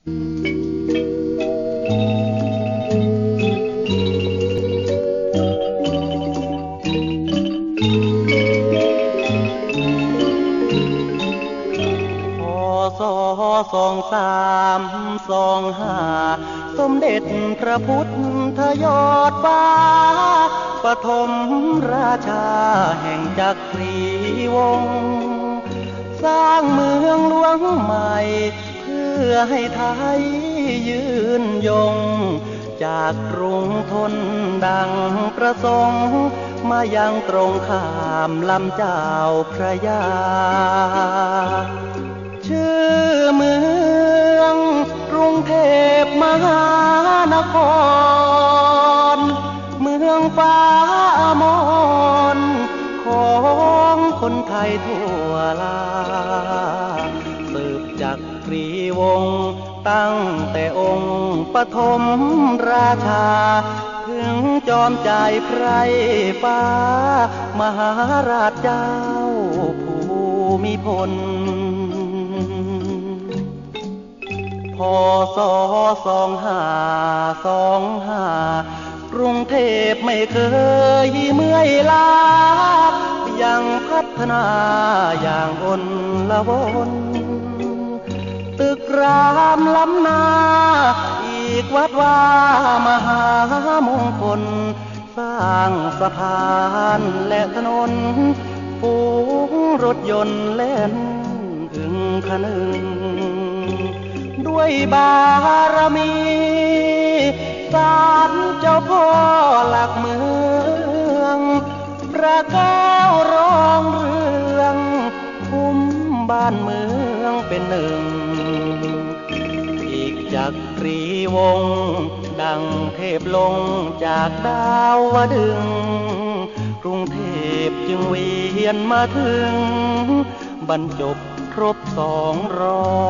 สองสามสองห้าสมเด็จพระพุทธยอดฟ้าปฐมราชาแห่งจักรีวง สร้างเมืองหลวงใหม่ อให้ไทยยืนยง จากกรุงทนดังประสงค์มายังตรงข้ามลำเจ้าพระยา ชื่อเมืองกรุงเทพมหานคร เมืองฟ้ามนของคนไทยทั่วลา จากรีวงตั้งแต่องค์ปฐมราชา ถึงจอมใจไพรฟ้ามหาราชเจ้าภูมิพลพศสองห้าสองห้ากรุงเทพไม่เคยเมื่อยล้ายังพัฒนาอย่างอนละวน ตึกรามล้ำนา อีกวัดว่ามหามงคล สร้างสะพานและถนนฝูงรถยนต์เล่นอึงคนึง ด้วยบารมีศาลเจ้าพ่อหลักเมืองประกาวร้องเรื่องคุ้มบ้านเมืองเป็นหนึ่ง จักรีวง ดังเทพลงจากดาวดึง กรุงเทพจึงเวียนมาถึง บรรจบครบสองร้อย